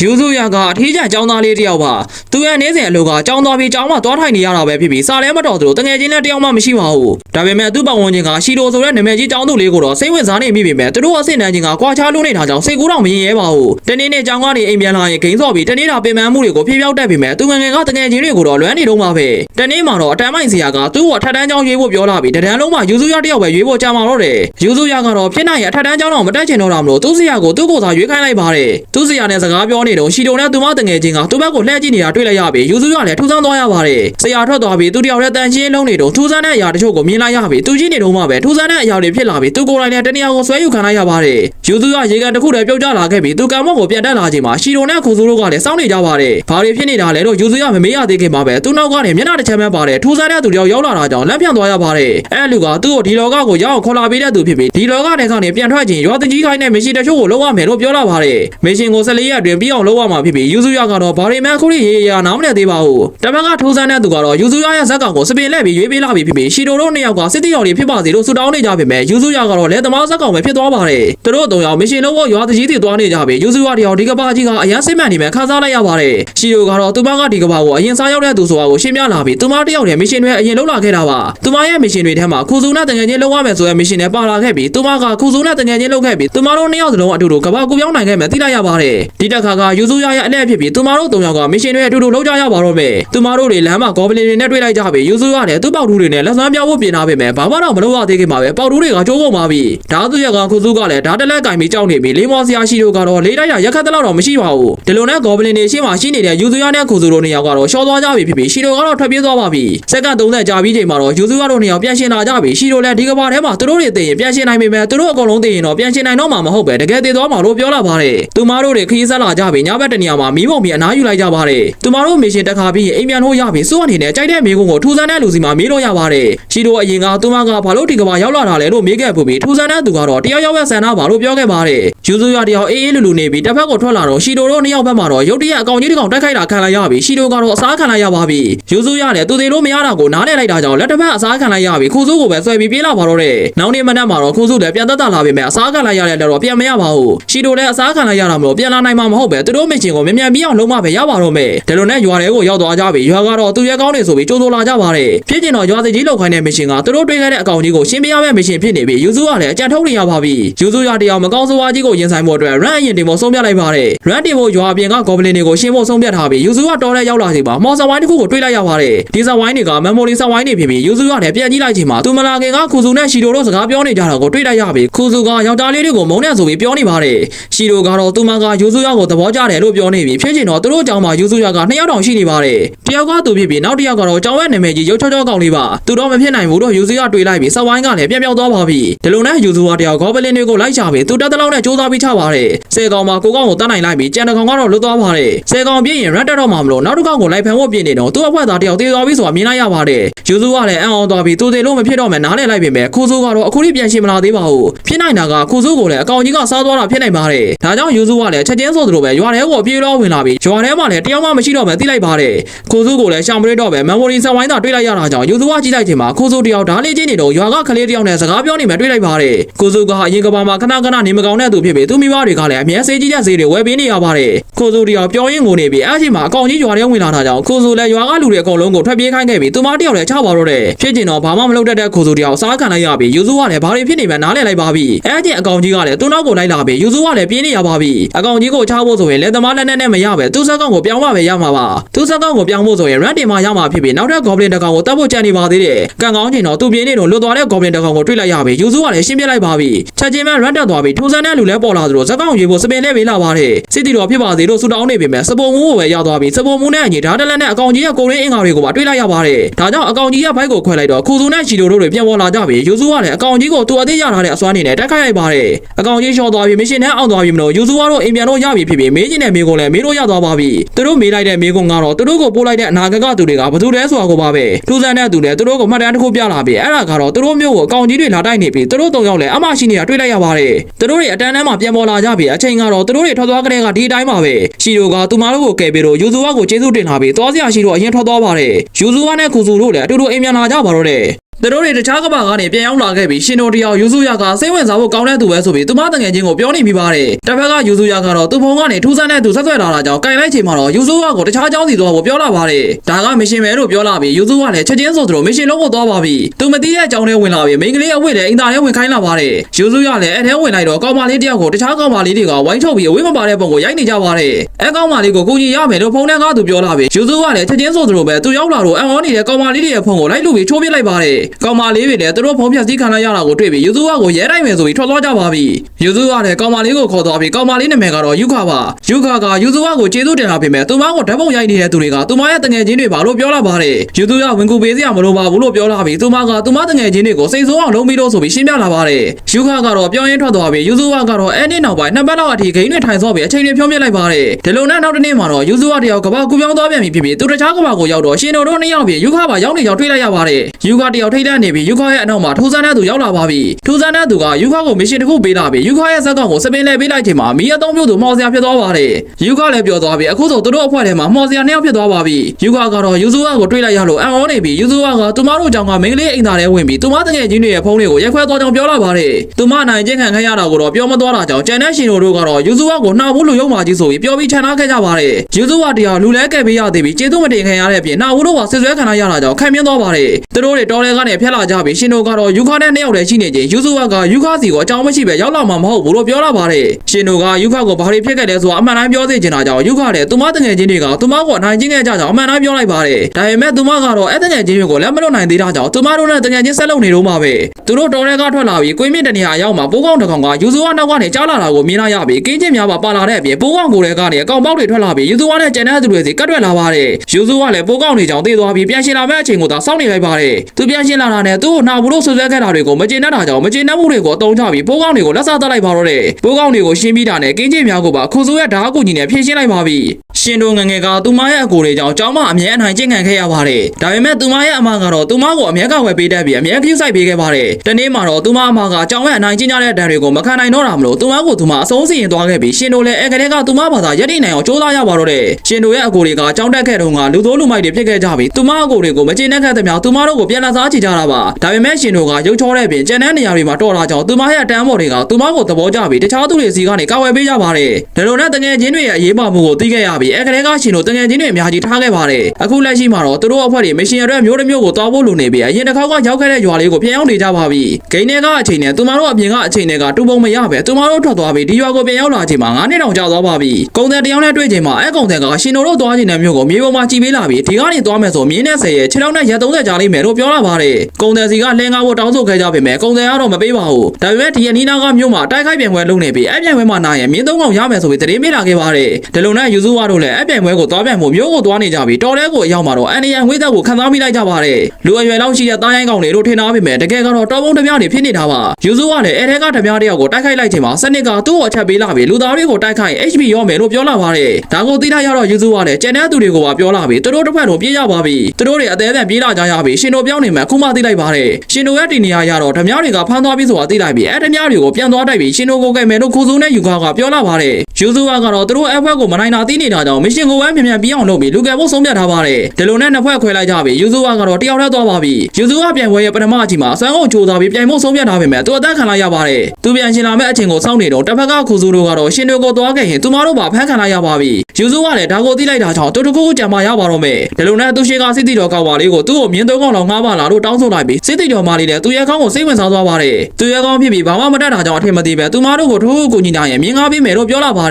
ယူစုရကအထီးကျန်ចောင်းသားလေးတစ်ယောက်ပါသူရဲ့နေစဉ်အလုပ်ကចောင်းသွားပြီးចောင်းမှာသွားထိုင်နေရတာပဲဖြစ်ပြီးစာလဲမတော်သလိုတငယ်ချင်းလည်းတစ်ယောက်မှမရှိပါဘူးဒါပေမဲ့သူ့ပတ်ဝန်းကျင်ကရှီတိုဆိုတဲ့နာမည်ကြီးចောင်းသူလေးကိုတော့စိတ်ဝင်စားနေမိပေမဲ့သူတို့အဆင့်တန်းချင်းကကွာခြားလို့နေတာကြောင့်စိတ်ကူးတော့မရင်ရဲပါဘူးတနေ့နေ့ចောင်းကနေအိမ်ပြန်လာရင်ဂိမ်းစော့ပြီးတနေ့တာပင်ပန်းမှုတွေကိုဖြေးပြောက်တတ်ပေမဲ့သူငယ်ငယ်ကတငယ်ချင်းတွေကိုတော့လွမ်းနေတော့မှာပဲတနေ့မှာတော့အတန်းမိုင်စီယာကသူ့ကိုအထက်တန်းကျောင်းရွေးဖို့ပြောလာပြီးတဒန်းလုံးမှာယူစုရတစ်ယောက်ပဲရွေးဖို့ကြာမှာတော့တယ်ယူစုရကတော့ဖြစ်နိုင်ရင်အထက်တန်းကျောင်းတော့မတက်ချင်တော့တာမလို့သူ့ဆရာကိုသူ့ကိုယ်စားရွေးခိုင်းလိုက်ပါတယ်သူ့ဆရာနဲ့စကားပြောနေ ေတော့ရှီတုံနဲ့သူမတငယ်ချင်းကသူ့ဘက်ကိုလှည့်ကြည့်နေတာတွေ့လိုက်ရပြီးယူစုရလည်းထူဆန်းသွားရပါတယ်ဆရာထွက်သွားပြီးသူတယောက်နဲ့တန်ရှင်းလုံးနေတော့ထူဆန်းတဲ့အရာတချို့ကိုမြင်လိုက်ရပြီးသူကြီးနေတော့မှပဲထူဆန်းတဲ့အရာတွေဖြစ်လာပြီးသူကိုယ်တိုင်လည်းတနေရာကိုဆွဲယူခံလိုက်ရပါတယ်ယူစုရရေကန်တစ်ခုတည်းပြုတ်ကျလာခဲ့ပြီးသူကံမော့ကိုပြန်တက်လာချိန်မှာရှီတုံနဲ့ခုစုတို့ကလည်းစောင့်နေကြပါတယ်ဘာတွေဖြစ်နေတာလဲတော့ယူစုရမမေးရသေးခင်မှာပဲသူနောက်ကနေမျက်နှာတစ်ချမ်းပဲပါတယ်ထူဆန်းတဲ့သူတယောက်ရောက်လာတာကြောင့်လမ်းပြန်သွားရပါတယ်အဲ့လူကသူ့ကိုဒီလောကကိုရောက်အောင်ခေါ်လာပေးတဲ့သူဖြစ်ပြီးဒီလောကထဲကနေပြန်ထွက်ခြင်းရွာတကြီးခိုင်းတဲ့မရှင်တချို့ကိုလုံးဝမယ်လို့ပြောလာပါတယ်မရှင်ကို14ရက်အတွင်းပြီးအောင်လုံးဝမှာဖြစ်ပြီးယူစုရကတော့ဘာတွေမှခုရိရေရာနားမလည်သေးပါဘူးတပတ်ကထူဆန်းတဲ့သူကတော့ယူစုရရဲ့ဇက်ကောင်ကိုစပင်လက်ပြီးရွေးပေးလာပြီးဖြစ်ပြီးရှီတိုတို့နှစ်ယောက်ကစစ်တီတော်တွေဖြစ်ပါစေလို့ဆူတောင်းနေကြပေမဲ့ယူစုရကတော့လက်သမားဇက်ကောင်ပဲဖြစ်သွားပါတယ်သူတို့သုံးယောက်မရှင်လုံးဝရွာတကြီးတွေသွားနေကြပြီးယူစုရတယောက်ဒီကဘာကြီးကအရန်စိတ်မှန်နေမဲ့ခန်းစားလိုက်ရပါတယ်ရှီတိုကတော့သူမကဒီကဘာကိုအရင်စားရောက်တဲ့သူဆိုတာကိုရှင်းပြလာပြီးသူမတယောက်နဲ့မရှင်တွေအရင်လုံးလာခဲ့တာပါသူမရဲ့မရှင်တွေထဲမှာခုစုနဲ့တငယ်ချင်းလုံးဝမယ်ဆိုတဲ့မရှင်တွေပါလာခဲ့ပြီးသူမကခုစုနဲ့တငယ်ချင်းလုံးခဲ့ပြီးသူမတို့နှစ်ယောက်စလုံးအတူတူကဘာကိုပြောင်းနိုင်ခဲ့မယ်သိလိုက်ရပါတယ်ဒီတက်ခါကယူစုရရဲ့အလက်ဖြစ်ပြီးသူမတို့သုံးယောက်ကမရှင်တွေအတူတူလုံးကြရပါတော့မယ်သူမတို့တွေလမ်းမှာဂေါဘလင်တွေနဲ့တွေ့လိုက်ကြပြီးယူစုရတယ်သူ့ပေါက်တူးတွေနဲ့လက်စွမ်းပြဖို့ပြင်ထားပေမဲ့ဘာမှတော့မလုပ်ရသေးခင်မှာပဲပေါက်တူးတွေကကျိုးကုန်ပါပြီဓာသူရကခုစုကလည်းဓာတလက်ကင်ပြီးကြောက်နေပြီးလေးမောဆရာရှိတို့ကတော့လေးတိုက်ရရက်ခတ်တဲ့လောက်တော့မရှိပါဘူးဒီလိုနဲ့ဂေါဘလင်တွေရှင်းမှာရှိနေတဲ့ယူစုရနဲ့ခုစုတို့နှစ်ယောက်ကတော့ရှော့သွားကြပြီဖြစ်ပြီးရှိတို့ကတော့ထွက်ပြေးသွားပါပြီစက္ကန့်30ကြာပြီးချိန်မှာတော့ယူစုရတို့နှစ်ယောက်ပြန်ရှင်းလာကြပြီရှိတို့လည်းဒီကဘာထဲမှာသူတို့တွေသိရင်ပြန်ရှင်းနိုင်ပေမဲ့သူတို့အကုန်လုံးသိရင်တော့ပြန်ရှင်းနိုင်တော့မှာမဟုတ်ပဲတကယ်သိသွားမှာလို့ပြောလာပါတယ်သူမတို့တွေခရီးဆက်လာကြပြီညဘက်တနေရာမှာမီးပုံပြီးအနားယူလိုက်ကြပါတယ်သူမတို့မစ်ရှင်တက်ခါပြီးအိမ်ပြန်လို့ရပြီစိုးအနေနဲ့ကြိုက်တဲ့မိကုန်းကိုထူဆန်းတဲ့လူစီမှာမေးလို့ရပါတယ်ရှိတို့အရင်ကသူမကဘာလို့ဒီကဘာရောက်လာတာလဲလို့မေးခဲ့ပူပြီးထူဆန်းတဲ့သူကတော့တယောက်ယောက်ပဲဆန္ဒပါလို့ပြောခဲ့ပါတယ်ယူစုရတယောက်အေးအေးလူလူနေပြီးတစ်ဖက်ကိုထွက်လာတော့ရှိတို့တို့နှစ်ယောက်ဘက်မှာတော့ရုတ်တရက်အကောင်ကြီးတစ်ကောင်တိုက်ခိုက်တာခံလိုက်ရပြီရှိတို့ကတော့အစားခံလိုက်ရပါပြီယူစုရလည်းသူသေးလို့မရတာကိုနားလဲလိုက်တာကြောင့်လက်တစ်ဖက်အစားခံလိုက်ရပြီခုစုကိုပဲဆွဲပြီးပြေးလာပါတော့တယ်နောက်နေ့မနက်မှာတော့ခုစုလည်းပြန်သက်သာလာပြီမဲ့အစားခံလိုက်ရတဲ့လက်တော့ပြန်မရပါဘူးရှိတို့လည်းအစားခံလိုက်ရတာမလို့ပြန်လာနိုင်မှာမဟုတ်ပဲသူတို့မစ်ရှင်ကိုမြန်မြန်ပြီးအောင်လုံးမပဲရပါတော့မယ်ဒီလိုနဲ့ရွာတွေကိုရောက်သွားကြပြီရွာကတော့သူရဲကောင်းနေဆိုပြီးကြိုးစိုးလာကြပါတယ်ဖြစ်ကျင်တော့ရွာစီကြီးလောက်ခိုင်းတဲ့မစ်ရှင်ကသူတို့တွေ့ခဲ့တဲ့အကောင်ကြီးကိုရှင်းပြရမယ့်မစ်ရှင်ဖြစ်နေပြီယူစုကလည်းအကြံထုတ်နေရပါပြီယူစုရတရားမကောင်းဆိုးဝါးကြီးကိုရင်ဆိုင်ဖို့အတွက်ရန်အရင်တင်ဖို့ဆုံးဖြတ်လိုက်ပါတယ်ရန်တင်ဖို့ရွာအပြင်ကဂေါဘလင်တွေကိုရှင်းဖို့ဆုံးဖြတ်ထားပြီးယူစုကတော်လဲရောက်လာချိန်မှာမော်ဆဝိုင်းတစ်ခုကိုတွေ့လိုက်ရပါတယ်ဒီဆဝိုင်းတွေကမမ်မိုလီဆဝိုင်းတွေဖြစ်ပြီးယူစုကလည်းပြန်ကြည့်လိုက်ချိန်မှာသူမလာခင်ကခူစုနဲ့ရှီတိုတို့စကားပြောနေကြတာကိုတွေ့လိုက်ရပြီးခူစုကယောက်ျားလေးတွေကိုမုန်းနေဆိုပြီးပြောနေပါတယ်ရှီတိုကတော့သူမကယူစုရကိုသဘောကျတယ်လို့ပြောနေပြီးဖြစ်ချင်တော့သူတို့အကြောင်းမှာယူစုရကနှစ်ယောက်တောင်ရှိနေပါတယ်တယောက်ကသူဖြစ်ပြီးနောက်တစ်ယောက်ကတော့ကျောင်းရဲ့နာမည်ကြီးရုပ်ချောချောကောင်လေးပါသူတော့မဖြစ်နိုင်ဘူးတော့ယူစုရတွေ့လိုက်ပြီးဆဝိုင်းကလည်းပြန်ပြောင်းသွားပါပြီဒီလိုနဲ့ယူစုရတယောက်ဂေါဘလင်တွေကိုလိုက်ချပြီးသူတက်တလောက်နဲ့စူးစမ်းပြီးချပါတယ်ဆယ်ကောင်မှာကိုကောင်ကိုတတ်နိုင်လိုက်ပြီးကြံတကောင်ကတော့လွတ်သွားပါတယ်ဆယ်ကောင်ပြည့်ရင်ရတ်တက်တော့မှာမလို့နောက်တစ်ကောင်ကိုလိုက်ဖန်ဖို့ပြင်နေတော့သူ့အဖွဲသားတယောက်တေးသွားပြီးဆိုတာမြင်လိုက်ရပါတယ်ယူစုကလည်းအံ့ဩသွားပြီးသူသေးလို့မဖြစ်တော့မှနားလည်လိုက်ပေမဲ့ခိုးစိုးကတော့အခုထိပြန်ရှင်းမလာသေးပါဘူးဖြစ်နိုင်တာကခိုးစိုးကိုလည်းအကောင်ကြီးကစားသွားတာဖြစ်နိုင်ပါတယ်ဒါကြောင့်ယူစုကလည်းချက်ချင်းဆိုသလိုပဲရွာထဲကိုပြေးတော့ဝင်လာပြီးရွာထဲမှာလည်းတယောက်မှမရှိတော့မှသိလိုက်ပါတယ်ခိုးစိုးကိုလည်းရှောင်မရတော့ပဲမမ်မိုရီဆန်ဝိုင်းသာတွေ့လိုက်ရတာကြောင့်ယူစုကကြည့်လိုက်ချိန်မှာခိုးစိုးတယောက်ဓားလေးချင်းနေတော့ရွာကကလေးတယောက်နဲ့စကားပြောနေမှတွေ့လိုက်ပါတယ်ခိုးစိုးကအရင်ကဘာမှာခဏခဏနေမကောင်းတဲ့သူဖြစ်ပြီးသူမိဘတွေကလည်းအမြဲစေးကြီးတဲ့ဈေးတွေဝယ်ပေးနေရပါတယ်ခိုးစိုးတယောက်ပြောရင်းကိုနေပြီးအဲ့ဒီမှာအကောင်ကြီးရွာထဲဝင်လာတာကြောင့်ခိုးစိုးလည်းရွာကလူတွေအကုန်လုံးကိုထွက်ပြေးခိုင်းခဲ့ပြီးသူမတယောက်လည်းချပါတော့တယ်ဖြစ်ကျင်တော့ဘာမှမလုပ်တတ်တဲ့ခိုးစိုးတယောက်စားခံလိုက်ရပြီးယူစုကလည်းဘာတွေဖြစ်နေမှန်းနားလည်လိုက်ပါပြီအဲ့ဒီအကောင်ကြီးကလည်းသူ့နောက်ကိုလိုက်လာပြီးယူစုကလည်းပြေးနေရပါပြီအကောင်ကြီးကိုချဖို့ဆိုရင်လက်သမားလက်နဲ့နဲ့မရပဲသူ့စက်ကောင်ကိုပြောင်းမှပဲရမှာပါသူ့စက်ကောင်ကိုပြောင်းဖို့ဆိုရင် red တင်မှရမှာဖြစ်ပြီးနောက်ထပ် goblin တစ်ကောင်ကိုတတ်ဖို့ကြံနေပါသေးတယ်ကံကောင်းချင်တော့သူပြေးနေတော့လွတ်သွားတဲ့ goblin တစ်ကောင်ကိုတွေ့လိုက်ရပြီးယူစုကလည်းရှင်းပြလိုက်ပါပြီချက်ချင်းမှ red တက်သွားပြီးထိုးစမ်းတဲ့လူလည်းပေါ်လာသလိုစက်ကောင်ရေဖို့စပင်နဲ့ပေးလာပါတယ်စစ်တီတော်ဖြစ်ပါသေးလို့ဆူတောင်းနေပေမဲ့စပုံမူကိုပဲရောက်သွားပြီးစပုံမူနဲ့အညီဓာတ်တလက်နဲ့အကောင်ကြီးရဲ့ကိုရင်းအင်္ဂါတွေကိုပါတွေ့လိုက်ရပါတယ်ဒါကြောင့်အကောင်ကြီးရဲ့ဘိုက်ကိုခွဲလိုက်တော့ခူစုနဲ့ချီတိုတို့တွေပြန်ပေါ်လာကြပြီးယူစုကလည်းအကောင်ကြီးကိုသူအသေးရထားတဲ့အစွမ်းနေနဲ့တိုက်ခိုက်လိုက်ပါတယ်အကောင်ကြီးရှော့သွားပြီးမရှင်နဲ့အောင်သွားပြီးမလို့ယူစုကတော့အိမ်ပြန်တော့ရပြီဖြစ်ပြီးမေးချင်တဲ့မေးခွန်းလည်းမေးလို့ရသွားပါပြီသူတို့မေးလိုက်တဲ့မေးခွန်းကတော့သူတို့ကိုပို့လိုက်တဲ့အနာဂတ်ကသူတွေကဘာသူလဲဆိုတာကိုပါပဲထူးဆန်းတဲ့သူလည်းသူတို့ကိုမှတ်တမ်းတစ်ခုပြလာပြီးအဲ့ဒါကတော့သူတို့မျိုးကိုအကောင်ကြီးတွေလာတိုက်နေပြီးသူတို့သုံးယောက်လည်းအမရှိနေတာတွေ့လိုက်ရပါတယ်သူတို့တွေအတန်းတန်းမှာပြန်ပေါ်လာကြပြီးအချိန်ကတော့သူတို့တွေထွက်သွားကြတဲ့ကဒီအတိုင်းပါပဲရှီရိုကသူမတို့ကိုကယ်ပြီးတော့ယူစုဝါကိုကျေးဇူးတင်လာပြီးသွားစရာရှိတော့အရင်ထွက်သွားပါတယ်ယူစုဝါနဲ့ခူစုတို့လည်းအတူတူအိမ်ပြန်လာကြပါတော့တယ် သူတို့တွေတခြားကမ္ဘာကနေပြန်ရောက်လာခဲ့ပြီးရှင်တို့တယောက်ယူစုရကစိတ်ဝင်စားဖို့ကောင်းတဲ့သူပဲဆိုပြီးသူမတငယ်ချင်းကိုပြောနေမိပါတယ်တစ်ဖက်ကယူစုရကတော့သူ့ဖုန်းကနေထူးဆန်းတဲ့သူဆက်သွယ်လာတာကြောင့်ကင်လိုက်ချိန်မှာတော့ယူစုရကိုတခြားเจ้าစီသွားဖို့ပြောလာပါတယ်ဒါကမရှင်ပဲလို့ပြောလာပြီးယူစုကလည်းချက်ချင်းဆိုသူတို့မရှင်လုံးဖို့သွားပါပြီသူမသိတဲ့အကြောင်းနဲ့ဝင်လာပြီးမိန်းကလေးအဝတ်နဲ့အင်တာနဲ့ဝင်ခိုင်းလာပါတယ်ယူစုရလည်းအဲထဲဝင်လိုက်တော့ကောင်မလေးတယောက်ကိုတခြားကောင်မလေးတွေကဝိုင်းထုတ်ပြီးအဝတ်မပါတဲ့ပုံကိုရိုက်နေကြပါတယ်အဲကောင်မလေးကိုကိုကြီးရမယ်လို့ဖုန်းထဲကသူပြောလာပြီးယူစုကလည်းချက်ချင်းဆိုသူတို့ပဲသူရောက်လာတော့အံ့ဩနေတဲ့ကောင်မလေးတွေရဲ့ဖုန်းကိုလိုက်လို့ပြီးချိုးပစ်လိုက်ပါတယ် ကောင်မလေးတွေလည်းသူတို့ဖုန်းဖြတ်စည်းခံလိုက်ရတာကိုတွေ့ပြီးယူစုကကိုရဲတိုက်မယ်ဆိုပြီးထွက်သွားကြပါပြီယူစုကလည်းကောင်မလေးကိုခေါ်သွားပြီးကောင်မလေးနာမည်ကတော့ယူခပါယူခကယူစုကကိုကျေးဇူးတင်လာပြင်မဲ့သူမကိုဓာတ်ပုံရိုက်နေတဲ့သူတွေကသူမရဲ့တငယ်ချင်းတွေပါလို့ပြောလာပါတယ်ယူစုကဝင်ကူပေးစရာမလိုပါဘူးလို့ပြောလာပြီးသူမကသူမတငယ်ချင်းတွေကိုစိတ်ဆိုးအောင်လုံးပြီးလို့ဆိုပြီးရှင်းပြလာပါတယ်ယူခကတော့ပြောင်းရင်ထွက်သွားပြီးယူစုကကတော့အဲနေ့နောက်ပိုင်းနှစ်ပတ်လောက်အထိဂိမ်းတွေထိုင်ဆော့ပြီးအချိန်တွေဖြုံးပြလိုက်ပါတယ်ဒီလိုနဲ့နောက်တစ်နေ့မှာတော့ယူစုကတယောက်ကဘာကူပြောင်းသွားပြန်ပြီဖြစ်ပြီးသူတခြားကဘာကိုရောက်တော့ရှင်တို့တို့နှစ်ယောက်ပြင်ယူခပါရောက်နေရောက်တွေ့လိုက်ရပါတယ်ယူခတယောက်ထိတ်တန့်နေပြီးယူခရဲ့အနောက်မှာထူဆန်းတဲ့သူရောက်လာပါပြီထူဆန်းတဲ့သူကယူခကိုမရှင်တစ်ခုပေးလာပြီးယူခရဲ့ဇက်ကောင်ကိုစပင်းလဲပေးလိုက်ချိန်မှာမီးအသုံးပြုသူမှော်စရာဖြစ်သွားပါတယ်ယူခလည်းပြောသွားပြီးအခုဆိုသူတို့အဖွဲ့ထဲမှာမှော်စရာနှစ်ယောက်ဖြစ်သွားပါပြီယူခကတော့ယူစုကကိုတွေ့လိုက်ရလို့အံ့ဩနေပြီးယူစုကကသူမတို့ကြောင့်ကမင်းကလေးအိမ်သားထဲဝင်ပြီးသူမတငယ်ချင်းတွေရဲ့ဖုန်းတွေကိုရိုက်ခွဲသွားကြောင်းပြောလာပါတယ်သူမနိုင်ချင်းခံခဲ့ရတာကိုတော့ပြောမသွားတာကြောင့်ကျန်တဲ့ရှင်တို့တို့ကတော့ယူစုကကိုနှောက်ဖို့လူရုံမာကြီးဆိုပြီးပြောပြီးခြံထားခဲ့ကြပါတယ်ယူစုကတရားလူလဲကယ်ပေးရသေးပြီးကျေးဇူးမတင်ခံရတဲ့အပြင်နှောက်ဖို့တို့ကဆွဆွဲခံရတာကြောင့်ခံမြင်သွားပါတယ်သူတို့တွေတော်လဲကနေဖျက်လာကြပြီးရှင်တို့ကတော့ယူခနဲ့နှစ်ယောက်တည်းရှိနေချိန်ယူစုကယူခစီကိုအကြောင်းမရှိပဲရောက်လာမှာမဟုတ်ဘူးလို့ပြောလာပါတယ်ရှင်တို့ကယူခကိုဘာတွေဖြစ်ခဲ့လဲဆိုတာအမှန်တိုင်းပြောသိချင်တာကြောင့်ယူခလည်းသူမတငယ်ချင်းတွေကသူမကိုအနိုင်ကျင့်ခဲ့ကြကြောင်းအမှန်တိုင်းပြောလိုက်ပါတယ်ဒါပေမဲ့သူမကတော့အဲ့တငယ်ချင်းတွေကိုလက်မလွတ်နိုင်သေးတာကြောင့်သူမတို့နဲ့တငယ်ချင်းဆက်လုပ်နေတော့မှာပဲသူတို့တော်လဲကထွက်လာပြီးကိုင်းမြင့်တနေရာရောက်မှာပိုးကောင်းတစ်ကောင်ကယူစုကနောက်ကနေကြားလာတာကိုမြင်လာရပြီးကင်းချင်းများပါပါလာတဲ့အပြင်ပိုးကောင်းကိုယ်ထဲကနေအကောင်ပေါက်တွေထွက်လာပြီးယူစုကနဲ့ကျန်တဲ့သူတွေစီကတ်ထွက်လာပါတယ်ယူစုကလည်းပိုးကောင်းနေကြောင်သိသွားပြီးပြန်ရှင်လာမဲ့အချိန်ကိုသာစောင့်နေလိုက်ပါတယ်သူပြန်ရှင်လာတာနဲ့သူ့ကိုနှာဘူးလို့ဆွဆွဲခဲ့တာတွေကိုမကျေနပ်တာကြောင့်မကျေနပ်မှုတွေကိုအသုံးချပြီးပိုးကောင်းတွေကိုလက်စားတက်လိုက်ပါတော့တယ်ပိုးကောင်းတွေကိုရှင်းပြီးတာနဲ့ကင်းချင်းများကိုပါခုဆိုရဲ့ဓာတ်အကူကြီးနဲ့ဖြည့်ရှင်းလိုက်ပါပြီရှင်တို့ငငယ်ကသူမရဲ့အကိုတွေကြောင့်ကျောင်းမအမြဲအနိုင်ကျင့်ခံခဲ့ရပါတယ်ဒါပေမဲ့သူမရဲ့အမကတော့သူမကိုအမြဲကဝယ်ပေးတတ်ပြီးအမြဲပြုဆိုင်ပေးခဲ့ပါတယ်တနေ့မှာတော့သူမအမကကျောင်းရဲ့အနိုင်ကျင့်ကြတဲ့ဒဏ်တွေကိုမခံနိုင်တော့တာမလို့သူမကိုသူမအဆုံးစီရင်သွားခဲ့ပြီးရှင်တို့လည်းအဲကလေးကသူမဘာသာရက်တည်နိုင်အောင်ကြိုးစားရပါတော့တယ်ရှင်တို့ရဲ့အကိုတွေကကျောင်းတက်ခဲ့တော့ကလူသိုးလူမိုက်တွေဖြစ်ခဲ့ကြပြီးသူမအကိုတွေကိုမကျေနပ်ခဲ့တဲ့မြောက်သူမတို့ကိုပြန်လာစားချကြတာပါဒါပေမဲ့ရှင်တို့ကရုပ်ချောတဲ့ပြင်ကျန်တဲ့နေရာတွေမှာတော်လာကြောင်းသူမရဲ့အတန်းပေါ်တွေကသူမကိုသဘောကျပြီးတခြားသူတွေစီကနေကာဝယ်ပေးကြပါတယ်ဒါလိုနဲ့တငယ်ချင်းတွေရဲ့အရေးပါမှုကိုသိခဲ့ရပြီးအဲကလေးကရှင်တို့တငယ်ချင်းတွေအများကြီးထားခဲ့ပါတယ်အခုလက်ရှိမှာတော့သူတို့အဖွဲ့တွေမရှင်ရတဲ့မျိုးတစ်မျိုးကိုတောင်းဖို့လိုနေပြီးအရင်တစ်ခေါက်ကရောက်ခဲ့တဲ့ရွာလေးကိုပြန်ရောက်နေကြပါပြီဂိမ်းထဲကအချိန်နဲ့သူမတို့အပြင်ကအချိန်တွေကတူပုံမရပဲသူမတို့ထွက်သွားပြီးဒီရွာကိုပြန်ရောက်လာချိန်မှာ9နှစ်တောင်ကြာသွားပါပြီကုံတဲ့တယောက်နဲ့တွေ့ချိန်မှာအဲကုံတဲ့ကရှင်တို့သွားချိန်တဲ့မျိုးကိုမြေပေါ်မှာကြည်ပေးလာပြီးဒီကနေသွားမယ်ဆိုမြင်းနဲ့ဆယ်ရဲ့ခြေထောက်နဲ့ရက်30ကြာလိမ့်မယ်လို့ပြောလာပါတယ်ကုံတဲ့စီကလှင်းကားဖို့တောင်းဆိုခဲ့ကြပေမဲ့ကုံတဲ့ကတော့မပေးပါဘူးဒါပေမဲ့ဒီအနီးနားကမြို့မှာတိုက်ခိုက်ပြန်ပွဲလုပ်နေပြီးအပြန်ပွဲမှာနာရင်မြင်းသုံးကောင်ရမယ်ဆိုပြီးသတင်းပေးလာခဲ့ပါတယ်ဒီလိုနဲ့ယူစုဝါတို့လည်းအပြန်ပွဲကိုသွားပြန်ဖို့မြို့ကိုသွားနေကြပြီးတော်လဲကိုအရောက်မှာတော့အန်နီယန်ငွေသက်ကိုခံစားမိလိုက်ကြပါတယ်လူအရွယ်လောက်ရှိတဲ့တားရိုင်းကောင်တွေတို့ထင်ထားပေမဲ့တကယ်ကတော့တော်ပုံတစ်ပြားတွေဖြစ်နေတာပါယူစုကလည်းအဲထဲကတစ်ပြားတယောက်ကိုတိုက်ခိုက်လိုက်ချိန်မှာစနစ်ကသူ့ကိုအချက်ပေးလာပြီးလူသားတွေကိုတိုက်ခိုက် HP ရောမယ်လို့ပြောလာပါတယ်ဒါကိုသိထားရတော့ယူစုကလည်းကျန်တဲ့သူတွေကိုပါပြောလာပြီးသူတို့တစ်ဖက်လုံးပြေးကြပါပြီသူတို့တွေအသေးအံပြေးလာကြရပြီးရှင်တို့ပြောင်းနေမှခုမှသိလိုက်ပါတယ်ရှင်တို့ရဲ့တီနေရရတော့ဓမြတွေကဖမ်းသွားပြီးဆိုတာသိလိုက်ပြီးအဲဓမြတွေကိုပြန်သွားတိုက်ပြီးရှင်တို့ကိုကဲမယ်လို့ခိုးစုနဲ့ယူကာကပြောလာပါတယ် ယူစုကတော့သူတို့အဖက်ကိုမနိုင်တာသိနေတာကြောင့်မရှင်ကိုဝမ်းမြန်မြန်ပြေးအောင်လုပ်ပြီးလူကယ်ဖို့ဆုံးဖြတ်ထားပါတယ်ဒီလိုနဲ့နှစ်ဖက်ခွဲလိုက်ကြပြီးယူစုကတော့တယောက်တည်းသွားပါပြီယူစုကပြန်ဝဲရဲ့ပထမအချိန်မှာဆွမ်းကုန်ချိုးစားပြီးပြန်ဖို့ဆုံးဖြတ်ထားပေမဲ့သူအသက်ခံလိုက်ရပါတယ်သူပြန်ရှင်လာမဲ့အချိန်ကိုစောင့်နေတော့တစ်ဖက်ကခိုးစုတို့ကတော့ရှင်တွေကိုသွားခဲ့ရင်သူမတို့ပါဖမ်းခံလိုက်ရပါပြီယူစုကလည်းဒါကိုသိလိုက်တာကြောင့်တူတခုခုကြံပါရပါတော့မယ်ဒီလိုနဲ့သူရှိကစစ်တီတော်ကောက်ပါလေးကိုသူ့ကိုမြင်းသုံးကောင်လောက်ငားပါလာလို့တောင်းဆိုလိုက်ပြီးစစ်တီတော်မလေးလည်းသူရဲ့ကောင်းကိုစိတ်ဝင်စားသွားပါတယ်သူရဲ့ကောင်းဖြစ်ပြီးဘာမှမတတ်တာကြောင့်အထင်မသေးပဲသူမတို့ကိုထိုးကိုညီနိုင်ရင်မြင်းကားပေးမယ်လို့ပြောလာပါတယ်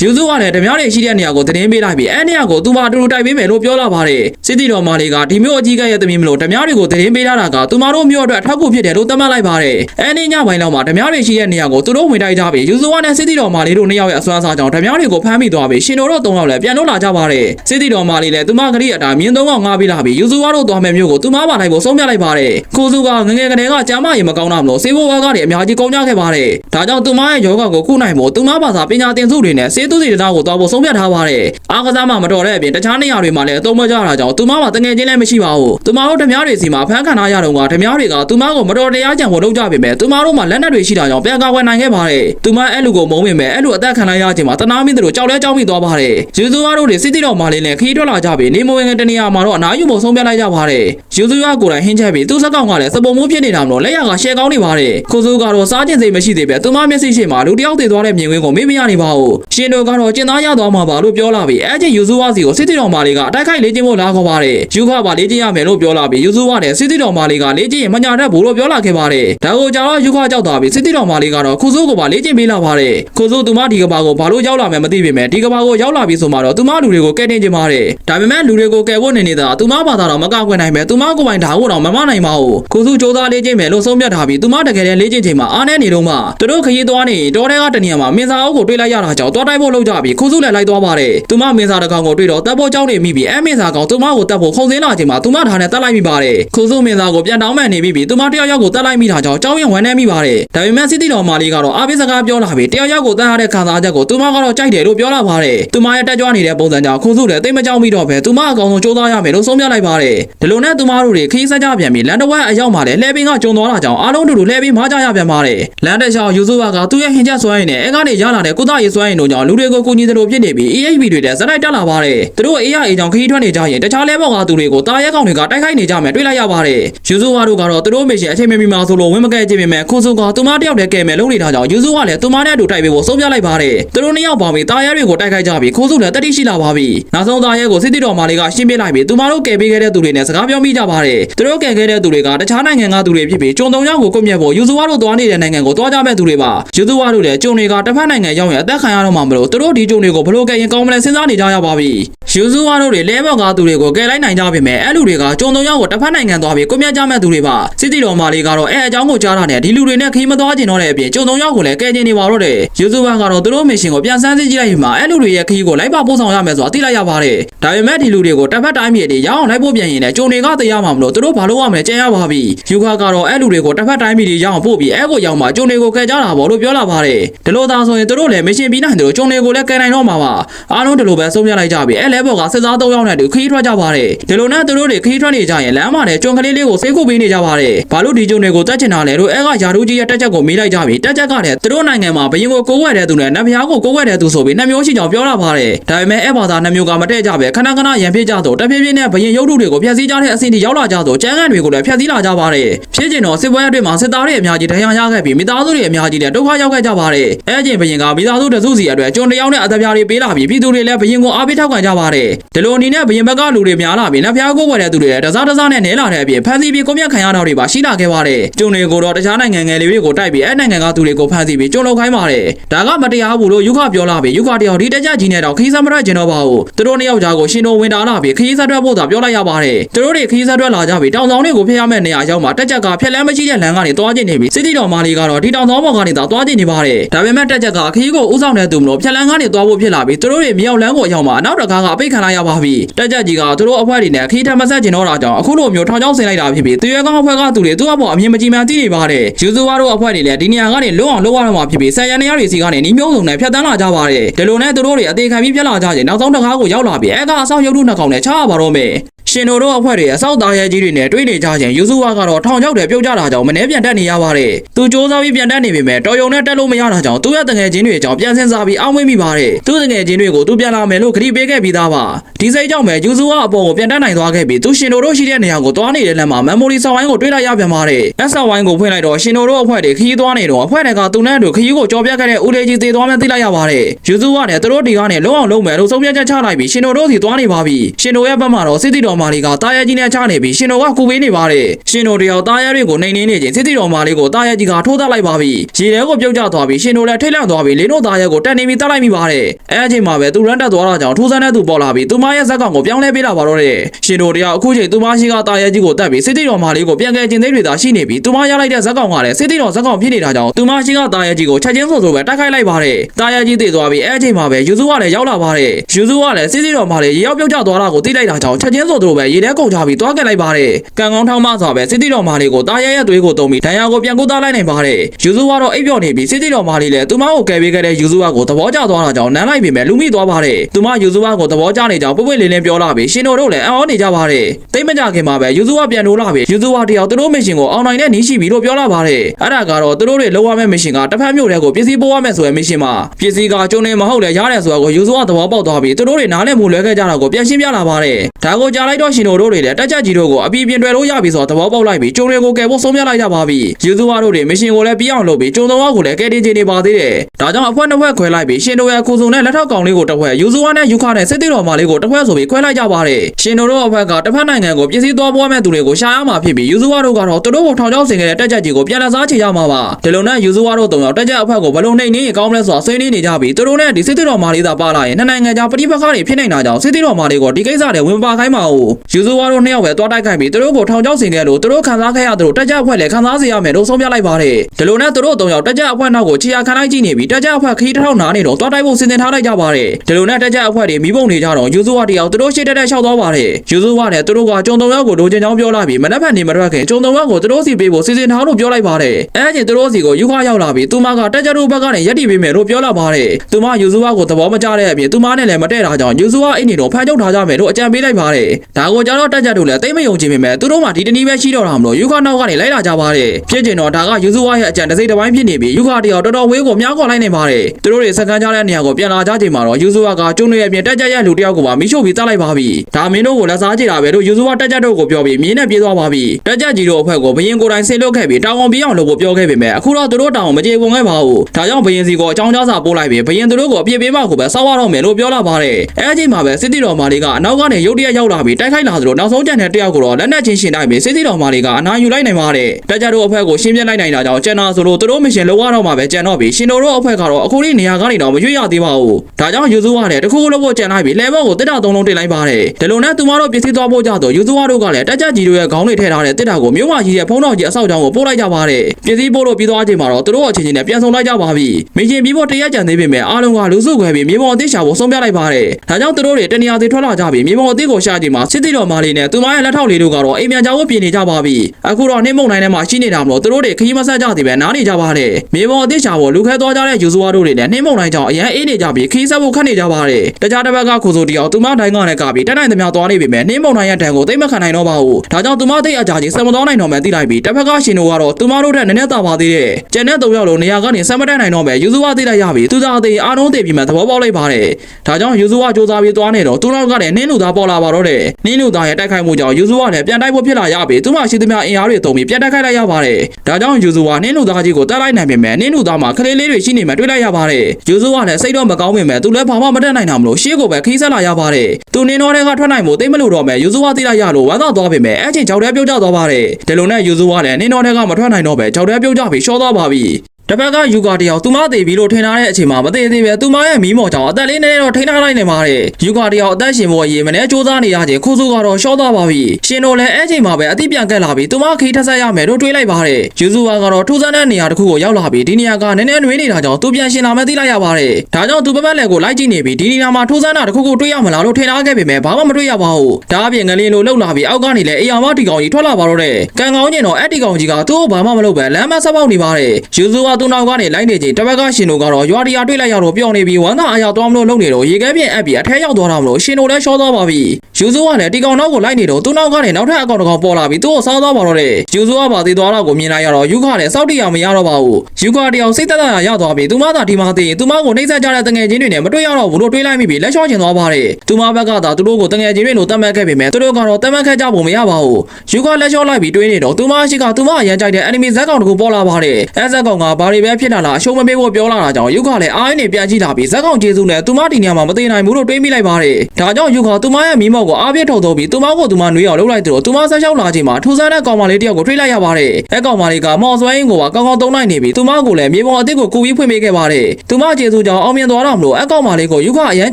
ယူစုကလည်းဓမြတွေရှိတဲ့နေရာကိုသတင်းပေးလိုက်ပြီးအဲနေရာကိုသူမအတူတူတိုက်ပေးမယ်လို့ပြောလာပါတယ်စစ်တီတော်မလေးကဒီမျိုးအကြီးကရဲ့သမီးမလို့ဓမြတွေကိုသတင်းပေးထားတာကသူမတို့မျိုးအတွက်အထောက်အကူဖြစ်တယ်လို့သတ်မှတ်လိုက်ပါတယ်အဲနေ့ညပိုင်းလောက်မှာဓမြတွေရှိတဲ့နေရာကိုသူတို့ဝင်တိုက်ကြပြီးယူစုကနဲ့စစ်တီတော်မလေးတို့နှစ်ယောက်ရဲ့အစွမ်းစားကြောင့်ဓမြတွေကိုဖမ်းမိသွားပြီးရှင်တို့သုံးယောက်လည်းပြန်လို့လာကြပါတယ်စစ်တီတော်မလေးလည်းသူမကလေးအတာမြင်းသုံးကောင်ငားပြီးလာပြီးယူစုကတော့သွားမယ်မျိုးကိုသူမပါလိုက်ဖို့ဆုံးဖြတ်လိုက်ပါတယ်ကိုစုကငငယ်ကလေးကကြားမရင်မကောင်းတာမလို့စေဘိုးဝါကနေအများကြီးကောင်းကြခဲ့ပါတယ်ဒါကြောင့်သူမရဲ့ယောဂကိုခုနိုင်ဖို့သူမဘာသာပညာသင်စုတွေနဲ့စေသူစီတရားကိုသွားဖို့ဆုံးဖြတ်ထားပါတယ်အားကစားမှမတော်တဲ့အပြင်တခြားနေရာတွေမှာလည်းအသုံးမကျတာကြောင့်သူမမှာတငယ်ချင်းလည်းမရှိပါဘူးသူမတို့ဓမြတွေစီမှာဖမ်းခံထားရတော့ကဓမြတွေကသူမကိုမတော်တရားကြံဖို့လုပ်ကြပေမဲ့သူမတို့မှာလက်နက်တွေရှိတာကြောင့်ပြန်ကာကွယ်နိုင်ခဲ့ပါတယ်သူမအဲ့လူကိုမုန်းပေမဲ့အဲ့လူအသက်ခံလိုက်ရခြင်းမှာတနာမင်းတို့ကြောက်လဲကြောက်မိသွားပါတယ်ယူဇူဝါတို့တွေစစ်တီတော်မာလေးနဲ့ခီးထွက်လာကြပြီးနေမဝင်ငယ်တနေရာမှာတော့အနားယူဖို့ဆုံးဖြတ်လိုက်ကြပါတယ်ယူဇူဝါကိုယ်တိုင်ဟင်းချက်ပြီးသူ့စက်ကောင်ကလည်းစပုံမိုးဖြစ်နေတာမလို့လက်ရကရှယ်ကောင်းနေပါတယ်ကိုစိုးကတော့စားကျင်စိတ်မရှိသေးပဲသူမမျက်စိရှိမှာလူတယောက်တည်သွားတဲ့မြင်ကွင်းကိုမေ့မရနေပါဘူးရှင်တို့ကတော့ကျင်သားရသွားမှာပါလို့ပြောလာပြီးအဲ့ချင်းယူဇူဝါစီကိုစစ်တီတော်မာလေးကအတိုက်ခိုက်လေ့ကျင့်ဖို့လာခေါ်ပါတယ်ယူခပါလေ့ကျင့်ရမယ်လို့ပြောလာပြီးယူဇူဝါနဲ့စစ်တီတော်မာလေးကလေ့ကျင့်ရင်မညာတတ်ဘူးလို့ပြောလာခဲ့ပါတယ်ဒါကိုကြောင့်ယူခကြောက်သွားပြီးစစ်တီတော်မာလေးကတော့ကိုစိုးကိုပါလေ့ကျင့်ပေးလာပါတယ်ကိုစိုးသူမဒီကဘာကိုဘာလို့ရောက်လာမယ်မသိပေမဲ့ဒီကဘာကိုရောက်လာပြီးဆိုမှတော့သူမလူတွေကိုကဲတင်ချင်ပါတယ်ဒါပေမဲ့လူတွေကိုကဲဖို့နေနေတာသူမဘာသာတော့မကောက်ွယ်နိုင်ပဲသူမကိုယ်ပိုင်ဓာတ်ကိုတော့မမနိုင်ပါဘူးကိုစိုးစူးစမ်းလေ့ကျင့်မယ်လို့ဆုံးဖြတ်ထားပြီးသူမတကယ်လည်းလေ့ကျင့်ချိန်မှာအားနေနေတော့မှသူတို့ခရီးသွားနေတောထဲကတနေရာမှာမင်းစားအုပ်ကိုတွေ့လိုက်ရတာကြောင့်တွားတိုက်ဖို့လုပ်ကြပြီးကိုစိုးလည်းလိုက်သွားပါတယ်သူမမင်းစားတစ်ကောင်ကိုတွေ့တော့တပ်ဖို့ကြောင်းနေမိပြီးအဲမင်းစားကောင်သူမကိုတပ်ဖို့ခုံစင်းလာချိန်မှာသူမဓာတ်နဲ့တက်လိုက်မိပါတယ်ကိုစိုးမင်းစားကိုပြန်တောင်းမှန်နေပြီးသူမတယောက်ယောက်ကိုတက်လိုက်မိတာကြောင့်ကြောင်းရင်ဝမ်းနေမိပါတယ်ဒါပေမဲ့စစ်တီတော်မာလေးကတော့အားပေးစကားပြောလာပြီးတယောက်ယောက်ကိုတန်းရတဲ့ခံစားချက်ကိုသူမကတော့ကြိုက်တယ်လို့ပြောလာပါတယ်သူမရဲ့တက်ကြွနေတဲ့ပုံစံကြောင့်ကိုစိုးလည်းတိတ်မကြောက်မိတော့ပဲသူမအကောင်ဆုံးစူးစမ်းရမယ်လို့ဆုံးဖြတ်လိုက်ပါတယ်ဒီလိုနဲ့သူမတို့တွေခရီးဆက်ကြပြန်ပြီးလန်တဝက်အရောက်မှာလည်းလှဲပင်းကကျုံသွားတာကြောင့်အားလုံးတူတူလှဲပင်းမှားကြရပြန်ပါတယ်လန်တက်ရှောင်းယူဇူဝါကသူ့ရဲ့ဟင်ချက်ဆွဲရင်နဲ့အဲကနေရလာတဲ့ကုသရေးဆွဲရင်တို့ကြောင့်လူတွေကိုကူညီသလိုဖြစ်နေပြီး EHB တွေလည်းဇက်လိုက်တက်လာပါတယ်သူတို့ AI ကြောင့်ခရီးထွက်နေကြရင်တခြားလဲဘောက်ကသူတွေကိုတာရဲကောင်တွေကတိုက်ခိုက်နေကြမယ်တွေ့လိုက်ရပါတယ်ယူဇူဝါတို့ကတော့သူတို့မရှင်အချိန်မမီမှာဆိုလို့ဝင်မကဲခြင်းပေမဲ့ခုစုကသူမတယောက်တည်းကဲမယ်လုပ်နေတာကြောင့်ယူဇူဝါလည်းသူမနဲ့အတူတိုက်ပေးဖို့ဆုံးဖြတ်လိုက်ပါတယ်သူတို့နှစ်ယောက်ပေါင်းပြီးတာရဲတွေကိုတိုက်ခိုက်ကြပြီးခိုးစုလည်းတတိရှိလာပါပြီနောက်ဆုံးတာရဲကိုစစ်တီတော်မာလေးကရှင်းပြလိုက်ပြီးသူမတို့ကဲပေးခဲ့တဲ့သူတွေနဲ့စကားပြောမိကြပါတယ်သူတို့ကဲခဲ့တဲ့သူတွေကတခြားနိုင်ငံကသူတွေဖြစ်ပြီးကျုံတုံရောက်ကိုကွပ်မျက်ဖို့ယူဇူဝါတို့သွားနေတဲ့နိုင်ငံကိုသွားကြမဲ့သူတွေပါယူဇူဝါတို့လည်းကျုံတွေကတစ်ဖက်နိုင်ငံရောက်ရင်အသက်ခံရတော့မှာမလို့သူတို့ဒီကျုံတွေကိုဘလို့ကဲရင်ကောင်းမလဲစဉ်းစားနေကြရပါပြီယူဇူဝါတို့တွေလဲဘော့ကားသူတွေကိုကဲလိုက်နိုင်ကြပေမဲ့အဲ့လူတွေကကျုံတုံရောက်ကိုတစ်ဖက်နိုင်ငံသွားပြီးကွပ်မျက်ကြမဲ့သူတွေပါစစ်တီတော်မာလေးကတော့အဲအကြောင်းကိုကြားတာနဲ့ဒီလူတွေနဲ့ခီးမသွားကျင်တော့တဲ့အပြင်ကျုံတုံရောက်ကိုလည်းကဲကျင်နေပါတော့တယ်ယူဇူဝါကတော့သူတို့မစ်ရှင်ကိုပြန်ဆန်းစစ်ကြည့်လိုက်ရင်မှအဲ့လူတွေရဲ့ခီးကိုလိုက်ပါပို့ဆောင်ရမယ်ဆိုတာသိလိုက်ရပါတယ်ဒါပေမဲ့ဒီလူတွေကိုတစ်ဖက်တိုင်းပြည်တွေရအောင်လိုက်ဖို့ပြန်ရင်လည်းကျုံတွေကတရားမှာမလို့သူတို့ဘာလို့ရမလဲကြံရပါပြီယူခါကတော့အဲ့လူတွေကိုတစ်ဖက်တိုင်းပြည်တွေရအောင်ပို့ပြီးအဲ့ကိုရောက်မှကျုံတွေကိုကဲကြတာပေါ့လို့ပြောလာပါတယ်ဒီလိုသာဆိုရင်သူတို့လည်းမရှင်ပြီးနိုင်တယ်လို့ကျုံတွေကိုလည်းကဲနိုင်တော့မှာပါအားလုံးဒီလိုပဲဆုံးဖြတ်လိုက်ကြပြီအဲ့လဲဘော်ကစစ်သား၃ယောက်နဲ့တူခီးထွက်ကြပါတယ်ဒီလိုနဲ့သူတို့တွေခီးထွက်နေကြရင်လမ်းမှာလည်းကျုံကလေးလေးကိုစိတ်ခုပေးနေကြပါတယ်ဘာလို့ဒီကျုံတွေကိုတက်ချင်တာလဲလို့အဲ့ကယာဒူးကြီးရဲ့တက်ချက်ကိုမေးလိုက်ကြပြီတက်ချက်ကလည်းသူတို့နိုင်ငံမှာဘရင်ကိုကိုးဝဲတဲ့သူနဲ့နတ်ဖျားကိုကိုးဝဲတဲ့သူဆိုပြီးနှစ်မျိုးရှိကြောင်းပြောလာပါတယ်ဒါပေမဲ့အဲ့ဘာသာနှစ်မျိုးကမတည့်ကြပဲခဏခဏရံဖြစ်ကြတော့တဖြည်းဖြည်းနဲ့ဘရင်ရုပ်ထုတွေကိုဖျက်ဆီးကြတဲ့အဆင့်ထိရောက်လာကြတော့ကျန်းကန်တွေကိုလည်းဖျက်ဆီးလာကြပါတယ်ဖြစ်ကျင်တော့စစ်ပွဲအတွင်းမှာစစ်သားတွေအများကြီးဒဏ်ရာရခဲ့ပြီးမိသားစုတွေအများကြီးလည်းဒုက္ခရောက်ခဲ့ကြပါတယ်အဲ့ကျင်ဘရင်ကမိသားစုတစုစီအတွက်ကျွန်တယောက်နဲ့အသက်ပြားတွေပေးလာပြီးပြည်သူတွေလည်းဘရင်ကိုအားပေးထောက်ခံကြပါတယ်ဒီလိုအနေနဲ့ဘရင်ဘက်ကလူတွေများလာပြီးနတ်ဖျားကိုဝယ်တဲ့သူတွေလည်းတစားတစားနဲ့နဲလာတဲ့အပြင်ဖမ်းဆီးပြီးကိုမြတ်ခံရတာတွေပါရှိလာခဲ့ပါတယ်ကျုံတွေကိုတော့တခြားနိုင်ငံငယ်လေးတွေကိုတိုက်ပြီးအဲ့နိုင်ငံကသူတွေကိုဖမ်းဆီးပြီးကျုံလောက်ခိုင်းပါတယ်ဒါကမတရားဘူးလို့ယူခပြောလာပြီးယူခတယောက်ဒီတက်ကြကြီးနဲ့တော့ခီးစားမရကျင်တော့ပါဘူးသူတို့နှစ်ယောက်ကြားကိုရှင်တော်ဝင်တာလာပြီးခီးစားတွက်ဖို့သာပြောလိုက်ရပါတယ်သူတို့တွေခီးစားတွက်လာကြပြီးတောင်ဆောင်တွေကိုဖျက်ရမယ့်နေရာရောက်မှာတက်ကြက်ကဖျက်လန်းမရှိတဲ့လမ်းကနေသွားကျင်နေပြီးစစ်တီတော်မာလီကတော့ဒီတောင်ဆောင်ဘော်ကနေသာသွားကျင်နေပါတယ်ဒါပေမဲ့တက်ကြက်ကခီးကိုဥဆောင်တဲ့သူမလို့ဖျက်လန်းကနေသွားဖို့ဖြစ်လာပြီးသူတို့တွေမြောက်လန်းကိုရောက်မှာအနောက်တကားကအပိတ်ခံလိုက်ရပါပြီတက်ကြက်ကြီးကသူတို့အဖွဲ့တွေနဲ့ခီးထမဆက်ကျင်တော့တာကြောင့်အခုလိုမျိုးထောင်ချောင်းဆင်လိုက်တာဖြစ်ပြီးသူရဲကောင်းအဖွဲ့ကသူတွေသူ့အပေါ်အမြင်မကြည်မှန်သိနေပါတယ်ယူဇူဝါတို့အဖွဲ့တွေလည်းဒီနေရာကနေလွတ်အောင်လုပ်ရတော့မှာဖြစ်ပြီးဆန်ရန်နေရတွေစီကနေနီးမျိုးစုံနဲ့ဖျက်တမ်းလာကြပါတယ်ဒီလိုနဲ့သူတို့တွေအသေးခံပြီးပြက်လာကြခြင်းနောက်ဆုံးတကားကိုရောက်လာပြီးအဲကအဆောက်ရုပ်ထုနှစ်ကောင်နဲ့ချရပါတော့မယ် ရှင်တို့တို့အဖွဲ့တွေအဆောက်သားရဲကြီးတွေနဲ့တွေ့နေကြခြင်းယူဇူဝါကတော့ထောင်ချောက်တယ်ပြုတ်ကြတာကြောင့်မနှဲပြန်တက်နေရပါတယ်သူစ조사ပြီးပြန်တက်နေပေမဲ့တော်ယုံနဲ့တက်လို့မရတာကြောင့်သူ့ရဲ့တငယ်ချင်းတွေအကြောင်းပြန်စင်စားပြီးအောင်းမွေးမိပါတယ်သူ့တငယ်ချင်းတွေကိုသူပြန်လာမယ်လို့ခရီးပေးခဲ့ပြီးသားပါဒီစိတ်ကြောင့်ပဲယူဇူဝါအပေါ်ကိုပြန်တက်နိုင်သွားခဲ့ပြီးသူရှင်တို့တို့ရှိတဲ့နေရာကိုသွားနေတဲ့လမ်းမှာမမ်မိုရီဆောင်းဝိုင်းကိုတွေ့လိုက်ရပြန်ပါတယ်အဆောင်းဝိုင်းကိုဖွင့်လိုက်တော့ရှင်တို့တို့အဖွဲ့တွေခရီးသွားနေတော့အဖွဲ့တွေကသူနဲ့အတူခရီးကိုကြော်ပြတ်ခဲ့တဲ့ဦးလေးကြီးသေသွားမှသိလိုက်ရပါတယ်ယူဇူဝါနဲ့သူတို့ဒီကနေလုံးအောင်လုံးမယ်လို့ဆုံးဖြတ်ချက်ချလိုက်ပြီးရှင်တို့တို့စီသွားနေပါပြီရှင်တို့ရဲ့ဘက်မှာတော့စစ်တီတော်မာလီကတာရဲကြီးနဲ့ချနေပြီးရှင်တို့ကကူပေးနေပါတယ်ရှင်တို့တယောက်တာရဲတွေကိုနှိမ်နှင်းနေခြင်းစစ်တီတော်မာလီကိုတာရဲကြီးကထိုးသလိုက်ပါပြီရေထဲကိုပြုတ်ကျသွားပြီးရှင်တို့လည်းထိတ်လန့်သွားပြီးလင်းတို့တာရဲကိုတက်နေပြီးတတ်လိုက်မိပါတယ်အဲအချိန်မှာပဲသူရန်တက်သွားတာကြောင့်ထိုးစမ်းတဲ့သူပေါ်လာပြီးသူမရဲ့ဇက်ကောင်ကိုပြောင်းလဲပေးလာပါတော့တယ်ရှင်တို့တယောက်အခုချိန်သူမရှိကတာရဲကြီးကိုတက်ပြီးစစ်တီတော်မာလီကိုပြန်ကယ်ခြင်းသေးတွေသာရှိနေပြီးသူမရလိုက်တဲ့ဇက်ကောင်ကလည်းစစ်တီတော်ဇက်ကောင်ဖြစ်နေတာကြောင့်သူမရှိကတာရဲကြီးကိုချက်ချင်းဆိုဆိုပဲတိုက်ခိုက်လိုက်ပါတယ်တာရဲကြီးတည်သွားပြီးအဲအချိန်မှာပဲယူဇူကလည်းရောက်လာပါတယ်ယူဇူကလည်းစစ်တီတော်မာလီရေရောက်ပြုတ်ကျသွားတာကိုသိလိုက်တာကြောင့်ချက်ချင်းဆိုသူလိုပဲရေထဲကုန်ချပြီးသွားခဲ့လိုက်ပါတယ်ကံကောင်းထောင်းမစွာပဲစစ်တီတော်မာလေးကိုတာရဲရဲသွေးကိုတုံပြီးဒဏ်ရာကိုပြန်ကူသားလိုက်နိုင်ပါတယ်ယူဇူကတော့အိပ်ပျော်နေပြီးစစ်တီတော်မာလေးလည်းသူမကိုကယ်ပေးခဲ့တဲ့ယူဇူကိုသဘောကျသွားတာကြောင့်နမ်းလိုက်ပေမဲ့လူမိသွားပါတယ်သူမယူဇူကိုသဘောကျနေကြောင်းပွပွလင်းလင်းပြောလာပြီးရှင်တို့တို့လည်းအံ့ဩနေကြပါတယ်တိတ်မကြခင်မှာပဲယူဇူကပြန်ထိုးလာပြီးယူဇူကတယောက်သူတို့မစ်ရှင်ကိုအောင်နိုင်တဲ့နီးရှိပြီလို့ပြောလာပါတယ်အဲ့ဒါကတော့သူတို့တွေလောက်ရမယ့်မစ်ရှင်ကတစ်ဖက်မြို့ထဲကိုပစ္စည်းပို့ရမယ်ဆိုတဲ့မစ်ရှင်မှာပစ္စည်းကကျုံနေမဟုတ်လေရတယ်ဆိုတာကိုယူဇူကသဘောပေါက်သွားပြီးသူတို့တွေနားလည်မှုလွဲခဲ့ကြတာကိုပြန်ရှင်းပြလာပါတယ်ဒါကိုကြားလိုက်တော့ရှင်တို့တို့တွေလည်းတက်ကြကြီးတို့ကိုအပြည့်ပြင်တွယ်လို့ရပြီဆိုတော့သဘောပေါက်လိုက်ပြီးကျုံတွေကိုကယ်ဖို့ဆုံးဖြတ်လိုက်ကြပါပြီယူဇူကတို့တွေမစ်ရှင်ကိုလည်းပြအောင်လုပ်ပြီးကျုံတော်ကိုလည်းကယ်တင်ချင်နေပါသေးတယ်ဒါကြောင့်အဖွဲနှစ်ဖွဲခွဲလိုက်ပြီးရှင်တို့ရဲ့ကိုစုံနဲ့လက်ထောက်ကောင်လေးကိုတစ်ဖွဲယူဇူကနဲ့ယူခနဲ့စစ်တီတော်မာလေးကိုတစ်ဖွဲဆိုပြီးခွဲလိုက်ကြပါတယ်ရှင်တို့တို့အဖွဲကတစ်ဖက်နိုင်ငံကိုပစ္စည်းသွားပွားမဲ့သူတွေကိုရှာရမှာဖြစ်ပြီးယူဇူကတို့ကတော့သူတို့ကိုထောင်ချောက်ဆင်ခဲ့တဲ့တက်ကြကြီးကိုပြန်လည်စားချေရမှာပါဒီလိုနဲ့ယူဇူကတို့တုံရောက်တက်ကြအဖွဲကိုဘယ်လိုနှိမ်နေရင်ကောင်းမလဲဆိုတာဆွေးနွေးနေကြပြီးသူတို့နဲ့ဒီစစ်တီတော်မာလေးသာပါလာရင်နှစ်နိုင်ငံကြားပဋိပက္ခတွေဖြစ်နေတာကြောင့်စစ်တီတော်မာလေးကိုဒီကိစ္စတွေဝင်ပါခိုင်းပါဦးယူဇူကတို့နှစ်ယောက်ပဲတွားတိုက်ခိုက်ပြီးသူတို့ကိုထောင်ချောက်ဆင်ခဲ့လို့သူတို့ခံစားခဲ့ရသလိုတက်ကြအဖွဲလည်းခံစားစေရမယ်လို့ဆုံးဖြတ်လိုက်ပါတယ်ဒီလိုနဲ့သူတို့တုံရောက်တက်ကြအဖွဲနောက်ကိုခြေရခံလိုက်ကြည့်နေပြီးတက်ကြအဖွဲခီးတစ်ထောင်နာနေတော့တွားတိုက်ဖို့စဉ်းစားထားလိုက်ကြပါတယ်ဒီလိုနဲ့တက်ကြအဖွဲတွေမိဘုံနေကြတော့ယူဇူကတယောက်သူတို့ရှေ့တက်တက်လျှောက်သွားပါတယ်ယူဇူကလည်းသူတို့ကကြုံတုံရောက်ကိုလိုချင်ကြောင်းပြောလာပြီးမနက်ဖြန်နေမထွက်ခင်ကြုံတုံရောက်ကိုသူတို့စီပေးဖို့စီစဉ်ထားလို့ပြောလိုက်ပါတယ်အဲအချင်းသူတို့စီကိုယူခရောက်လာပြီးသူမကတက်ကြတို့ဘက်ကနေရက်တီပေးမယ်လို့ပြောလာပါတယ်သူမယူဇူကကိုသဘောမကျတဲ့အပြင်သူမနဲ့လည်းမတည့်တာကြောင့်ယူဇူကအိတ်နေတော့ဖန်ချုပ်ထားကြမယ်လို့အကြံပေးလိုက်ပါတယ်ဒါကိုကြတော့တက်ကြတို့လည်းသိမယုံကြည်ပေမဲ့သူတို့မှဒီတနည်းပဲရှိတော့တာမလို့ယူခနောက်ကနေလိုက်လာကြပါတယ်ဖြစ်ကျင်တော့ဒါကယူဇူကရဲ့အကြံတစ်စိတ်တစ်ပိုင်းဖြစ်နေပြီးယူခတယောက်တော်တော်ဝေးကိုမြောက်ခေါ်လိုက်နေပါတယ်သူတို့တွေစကန်ကြတဲ့နေရာကိုပြန်လာကြချိန်မှာတော့ယူဇူကကျုံတွေရဲ့ပြင်တက်ကြရဲ့လူတယောက်ကိုပါမိရှို့ပြီးတတ်လိုက်ပါပြီဒါမင်းတို့ကိုလက်စားကြည့်တာပဲလို့ယူဇူကတက်ကြတို့ကိုပြောပြီးမြင်းနဲ့ပြေးသွားပါပြီတက်ကြကြီးတို့အဖွဲ့ကိုဘရင်ကိုယ်တိုင်ဆင်လွတ်ခဲ့ပြီးတာဝန်ပြေးအောင်လုပ်ဖို့ပြောခဲ့ပေမဲ့အခုတော့သူတို့တာဝန်မကြေပွန်ခဲ့ပါဘူးဒါကြောင့်ဘရင်စီကိုအကြောင်းကြားစာပို့လိုက်ပြီးဘရင်သူတို့ကိုအပြစ်ပေးမှကိုပဲစောက်ရတော့မယ်လို့ပြောလာပါတယ်အဲအချိန်မှာပဲစစ်တီတော်မာလေးကအနောက်ကနေရုတ်တရက်ရောက်လာပြီးတိုက်ခိုက်လာသလိုနောက်ဆုံးကြံတဲ့တယောက်ကိုတော့လက်နက်ချင်းရှင်တိုက်ပြီးစစ်တီတော်မာလေးကအနာယူလိုက်နိုင်ပါတယ်တက်ကြတို့အဖွဲ့ကိုရှင်းပြလိုက်နိုင်တာကြောင့်ကျန်တာဆိုလို့သူတို့မရှင်လောက်ရတော့မှာပဲကြံတော့ပြီးရှင်တို့တို့အဖွဲ့ကတော့အခုဒီနေရာကနေတော့မရွေ့ရသေးပါဘူးဒါကြောင့်ယူဇူကလည်းတခုခုလုပ်ဖို့ကြံလိုက်ပြီးလဲဘော့ကိုတစ်တာသုံးလုံးတင်လိုက်ပါတယ်ဒီလိုနဲ့သူမတို့ပစ္စည်းသွားဖို့ကြတော့ယူဇူဝါတို့ကလည်းတက်ကြကြီးတို့ရဲ့ခေါင်းတွေထည့်ထားတဲ့တစ်တာကိုမြို့မကြီးရဲ့ဖုံးတော်ကြီးအဆောက်အအုံကိုပို့လိုက်ကြပါတယ်ပစ္စည်းပို့လို့ပြီးသွားချိန်မှာတော့သူတို့အချင်းချင်းနဲ့ပြန်ဆောင်လိုက်ကြပါပြီမင်းချင်းပြီးဖို့တရက်ကြံသေးပေမဲ့အားလုံးကလူစုခွဲပြီးမြေပေါ်အသေးရှာဖို့ဆုံးပြလိုက်ပါတယ်ဒါကြောင့်သူတို့တွေတနေရာသေးထွက်လာကြပြီးမြေပေါ်အသေးကိုရှာချိန်မှာစစ်တီတော်မာလေးနဲ့သူမရဲ့လက်ထောက်လေးတို့ကတော့အိမ်ပြန်ကြဖို့ပြင်နေကြပါပြီအခုတော့နှင်းမုံတိုင်းထဲမှာရှိနေတာမလို့သူတို့တွေခရီးမဆက်ကြသေးပဲနားနေကြပါတယ်မြေပေါ်အသေးရှာဖို့လူခဲသွားကြတဲ့ယူဇူဝါတို့တွေလည်းနှင်းမုံတိုင်းကြောင့်အရန်အေးနေကြပြီးခရီးဆက်ဖို့ခက်နေကြပါတယ်တခြားတစ်ဘက်ကခိုးစိုးတယောက်သူမတိုင်းကလည်းကပြီးတက်နိုင်သမျှသွားနေပေမဲ့နှင်းမုံတိုင်းရဲ့တန်ကိုသိမ့်မခံနိုင်တော့ပါဘူးဒါကြောင့်သူမသိအကြကြီးစံမသွားနိုင်တော့မှသိလိုက်ပြီးတစ်ဖက်ကရှင်တို့ကတော့သူမတို့ထက်နည်းနည်းသာပါသေးတယ်ကျန်တဲ့၃ယောက်လုံးနေရာကနေစံမတက်နိုင်တော့ပဲယူဇူဝါသိလိုက်ရပြီသူသာသေးအားလုံးသိပြီးမှသဘောပေါက်လိုက်ပါတယ်ဒါကြောင့်ယူဇူဝါစူးစမ်းပြီးသွားနေတော့သူတို့ကလည်းနှင်းလူသားပေါ်လာပါတော့တယ်နှင်းလူသားရဲ့တိုက်ခိုက်မှုကြောင့်ယူဇူဝါလည်းပြန်တိုက်ဖို့ဖြစ်လာရပြီသူမရှိသမျှအင်အားတွေတုံပြီးပြန်တိုက်ခိုက်လိုက်ရပါတယ်ဒါကြောင့်ယူဇူဝါနှင်းလူသားကြီးကိုတက်လိုက်နိုင်ပေမဲ့နှင်းလူသားမှာခလေးလေးတွေရှိနေမှတွေ့လိုက်ရပါတယ်ယူဇူဝါလည်းစိတ်တော့မကောင်းပေမဲ့သူလည်းဘာမှမတက်နိုင်တာမလို့ရှေ့ကိုပဲခီးဆက်လာရပါတယ်သူနင်းတော်တွေကထွက်နိုင်မှုသိမလို့တော့မဲ့ယူဇူဝါသိလိုက်ရလို့ဝမ်းသာသွားပေမဲ့အဲ့ချိန်ကြောက်တဲ့ပြုတ်ကျသွားပါတယ်ဒီလိုနဲ့ယူဇူဝါလည်းနင်းတော်တွေကမထွက်နိုင်တော့ပဲကြောက်တဲ့ပြုတ်ကျပြီးရှော့သွားပါပြီ တစ်ဖက်ကယူကာတယောက်သူမသေးပြီလို့ထင်ထားတဲ့အချိန်မှာမသေးသေးပဲသူမရဲ့မီးမော်ကြောင့်အသက်လေးနည်းနည်းတော့ထိန်းထားလိုက်နေပါတယ်ယူကာတယောက်အသက်ရှင်ဖို့အရေးမနဲ့စူးစမ်းနေရခြင်းခိုးဆိုးကတော့ရှော့သွားပါပြီရှင်တို့လည်းအဲ့ချိန်မှာပဲအသိပြန်ကက်လာပြီးသူမခီးထက်ဆက်ရမယ်လို့တွေးလိုက်ပါတယ်ယူဇူဝါကတော့ထူးဆန်းတဲ့နေရာတစ်ခုကိုရောက်လာပြီးဒီနေရာကနည်းနည်းနှွေးနေတာကြောင့်သူပြန်ရှင်လာမှသိလိုက်ရပါတယ်ဒါကြောင့်သူပပတ်လက်ကိုလိုက်ကြည့်နေပြီးဒီနေရာမှာထူးဆန်းတာတစ်ခုခုတွေ့ရမလားလို့ထင်ထားခဲ့ပေမဲ့ဘာမှမတွေ့ရပါဘူးဒါအပြင်ငလင်းလိုလှုပ်လာပြီးအောက်ကနေလည်းအေယာမတီကောင်ကြီးထွက်လာပါတော့တယ်ကံကောင်းကျင်တော့အဲ့တီကောင်ကြီးကသူ့ကိုဘာမှမလုပ်ပဲလမ်းမဆက်ပေါက်နေပါတယ်ယူဇူဝါသူ့နောက်ကနေလိုက်နေချိန်တစ်ဘက်ကရှင်တို့ကတော့ရွာတရာတွေ့လိုက်ရတော့ပျော်နေပြီးဝမ်းသာအားရသွားမလို့လုပ်နေတော့ရေခဲပြင်အပ်ပြီးအထဲရောက်သွားတာမလို့ရှင်တို့လည်းရှော့သွားပါပြီယူဇူကလည်းဒီကောင်နောက်ကိုလိုက်နေတော့သူ့နောက်ကနေနောက်ထပ်အကောင်တစ်ကောင်ပေါ်လာပြီးသူ့ကိုစားသွားပါတော့တယ်ယူဇူကပါသေးသွားတော့ကိုမြင်လိုက်ရတော့ယူခလည်းစောက်တရားမရတော့ပါဘူးယူခတယောက်စိတ်သက်သာရရသွားပြီးသူမသာဒီမှာသိရင်သူမကိုနှိမ့်ဆက်ကြတဲ့တငယ်ချင်းတွေနဲ့မတွေ့ရတော့ဘူးလို့တွေးလိုက်မိပြီးလက်လျှော့ချင်သွားပါတယ်သူမဘက်ကသာသူတို့ကိုတငယ်ချင်းတွေလို့တတ်မှတ်ခဲ့ပေမဲ့သူတို့ကတော့တတ်မှတ်ခဲ့ကြဖို့မရပါဘူးယူခလက်လျှော့လိုက်ပြီးတွေးနေတော့သူမရှိကသူမအရန်ကြိုက်တဲ့ enemy ဇက်ကောင်တစ်ခုပေါ်လာပါတယ်အဲဇက်ကောင်ကဘာတွေပဲဖြစ်လာလားအရှုံးမပေးဖို့ပြောလာတာကြောင့်ယူခလည်းအားရင်းနေပြန်ကြည့်လာပြီးဇက်ကောင်ကျေးဇူးနဲ့သူမဒီညမှာမသိနိုင်ဘူးလို့တွေးမိလိုက်ပါတယ်ဒါကြောင့်ယူခသူမရဲ့မိမောက်ကိုအားပြည့်ထုတ်တော့ပြီးသူမကိုသူမနှွေးအောင်လုပ်လိုက်တယ်လို့သူမဆက်လျှောက်လာချိန်မှာထူဆန်းတဲ့ကောင်မလေးတယောက်ကိုတွေးလိုက်ရပါတယ်အဲကောင်မလေးကမော်ဆွဲရင်ကိုပါကောင်းကောင်းသုံးလိုက်နေပြီးသူမကိုလည်းမြေပေါ်အစ်စ်ကိုကူပြီးဖွင့်ပေးခဲ့ပါတယ်သူမကျေးဇူးကြောင့်အောင်မြင်သွားတော့မလို့အဲကောင်မလေးကိုယူခအရန်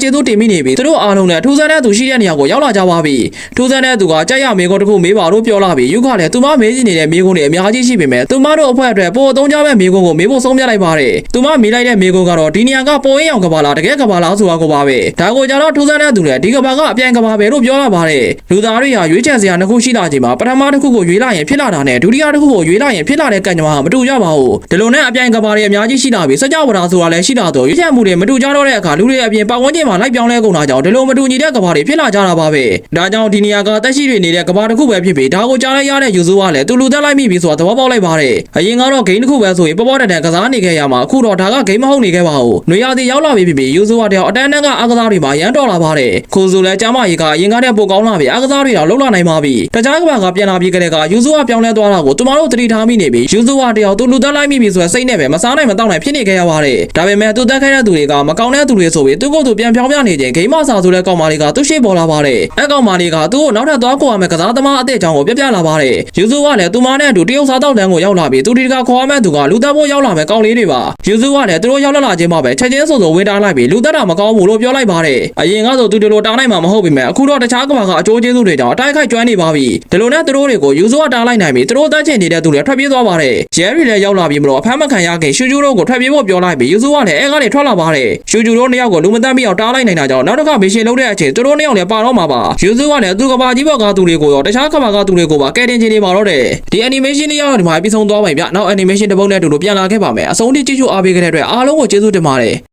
ကျေးဇူးတင်မိနေပြီးသူတို့အားလုံးနဲ့ထူဆန်းတဲ့သူရှိတဲ့နေရာကိုရောက်လာကြပါပြီထူဆန်းတဲ့သူကကြက်ရမေကုန်းတစ်ခုမေးပါလို့ပြောလာပြီးယူခလည်းသူမမေးချင်နေတဲ့မေကုန်းတွေအများကြီးရှိပေမဲ့သူမတို့အဖွဲ့အတွက်ပို့အသုံးကြမဲ့မေကုန်းကိုမေးဖို့ဆုံးဖြတ်လိုက်ပါတယ်သူမမိလိုက်တဲ့မိကိုကတော့ဒီနေရာကပေါ်ရင်အောင်ကဘာလားတကယ်ကဘာလားဆိုတာကိုပါပဲဒါကိုကြတော့ထူးဆန်းတဲ့သူနဲ့ဒီကဘာကအပြိုင်ကဘာပဲလို့ပြောလာပါတယ်လူသားတွေဟာရွေးချယ်စရာနှစ်ခုရှိလာချိန်မှာပထမတစ်ခုကိုရွေးလိုက်ရင်ဖြစ်လာတာနဲ့ဒုတိယတစ်ခုကိုရွေးလိုက်ရင်ဖြစ်လာတဲ့ကံကြမ္မာဟာမတူကြပါဘူးဒီလိုနဲ့အပြိုင်ကဘာတွေအများကြီးရှိလာပြီးစကြဝဠာဆိုတာလည်းရှိလာတော့ရွေးချယ်မှုတွေမတူကြတော့တဲ့အခါလူတွေအပြင်ပတ်ဝန်းကျင်မှာလိုက်ပြောင်းလဲကုန်တာကြောင့်ဒီလိုမတူညီတဲ့ကဘာတွေဖြစ်လာကြတာပါပဲဒါကြောင့်ဒီနေရာကတက်ရှိတွေနေတဲ့ကဘာတစ်ခုပဲဖြစ်ပြီးဒါကိုကြားလိုက်ရတဲ့ယူဇိုကလည်းသူလူသက်လိုက်မိပြီဆိုတာသဘောပေါက်လိုက်ပါတယ်အရင်ကတော့ဂိမ်းတစ်ခုပဲဆိုရင်ပေါ်ပေါ်တက်တန်ကစားနေခဲ့ရမှာအခုတော့ဒါကဂိမ်းမဟုတ်နေခဲ့ပါဘူး။နွေရာသီရောက်လာပြီဖြစ်ပြီးယူဇိုကတည်းကအတန်းတန်းကအားကစားတွေမှာရမ်းတော်လာပါတယ်။ခုဆိုလဲကျမကြီးကအရင်ကတည်းကပိုကောင်းလာပြီအားကစားတွေတော့လုံလာနိုင်ပါပြီ။တခြားကဘာကပြန်လာပြီးကလေးကယူဇိုကပြောင်းလဲသွားတာကိုကျမတို့သတိထားမိနေပြီ။ယူဇိုကတည်းကသူလူသက်လိုက်မိပြီဆိုတဲ့စိတ်နဲ့ပဲမစားနိုင်မတော့နိုင်ဖြစ်နေခဲ့ရပါတယ်။ဒါပေမဲ့သူတက်ခဲ့တဲ့သူတွေကမကောင်းတဲ့သူတွေဆိုပြီးသူ့ကိုယ်သူပြန်ပြောင်းပြနေချိန်ဂိမ်းမဆာဆိုတဲ့ကောင်မလေးကသူ့ရှိပေါ်လာပါတယ်။အဲကောင်မလေးကသူ့ကိုနောက်ထပ်သွားခေါ်ရမယ့်ကစားသမားအသစ်အကြောင်းကိုပြပြလာပါတယ်။ယူဇိုကလည်းသူမနဲ့အတူတရုတ်စားတောက်တန်းကိုရောက်လာပြီးသူဒီကခေါ်ရမယ့်သူကလူသက်ဖို့ရောက်လာမယ့်ကောင်လေးတွေပါ။ယူဇိုကလည်းသူတို့ရောက်လာလာချင်းမှပဲချက်ချင်းစုံစုံဝေးတားလိုက်ပြီးလူသက်တာမကောင်းဘူးလို့ပြောလိုက်ပါတယ်။အရင်ကဆိုသူဒီလိုတားနိုင်မှာမဟုတ်ပေမဲ့အခုတော့တခြားကဘာကအကျိုးကျေးဇူးတွေကြောင့်အတိုက်ခိုက်ကျွမ်းနေပါပြီ။ဒီလိုနဲ့သူတို့တွေကိုယူဇိုကတားလိုက်နိုင်ပြီးသူတို့တက်ချင်နေတဲ့သူတွေထွက်ပြေးသွားပါတယ်။ရဲရီလည်းရောက်လာပြီးမလို့အဖမ်းမခံရခင်ရှူဂျူတို့ကိုထွက်ပြေးဖို့ပြောလိုက်ပြီးယူဇိုကလည်းအဲကနေထွက်လာပါတယ်။ရှူဂျူတို့နှစ်ယောက်ကိုလူမတတ်မိအောင်တားလိုက်နိုင်တာကြောင့်နောက်တစ်ခါမရှင်လုံးတဲ့အချိန်သူတို့နှစ်ယောက်လည်းပါတော့မှာပါ။ယူဇိုကလည်းသူကဘာကြီးဘောကသူတွေကိုရောတခြားကဘာကသူတွေကိုပါကဲတင်ချင်နေပါတော့တယ်။ဒီ animation လေးကတော့ဒီမှာပြီးဆုံးသွားပါပြီဗျ။နောက် animation တစ်ပုဒ်နဲ့အတူတူပြန်လာခဲ့ပါမယ်။အဆုံးထိကြည့်ရှုအားပေးခဲ့တဲ့အတွက်အားလုံးကိုကျေးဇူးတင်ပါတယ်။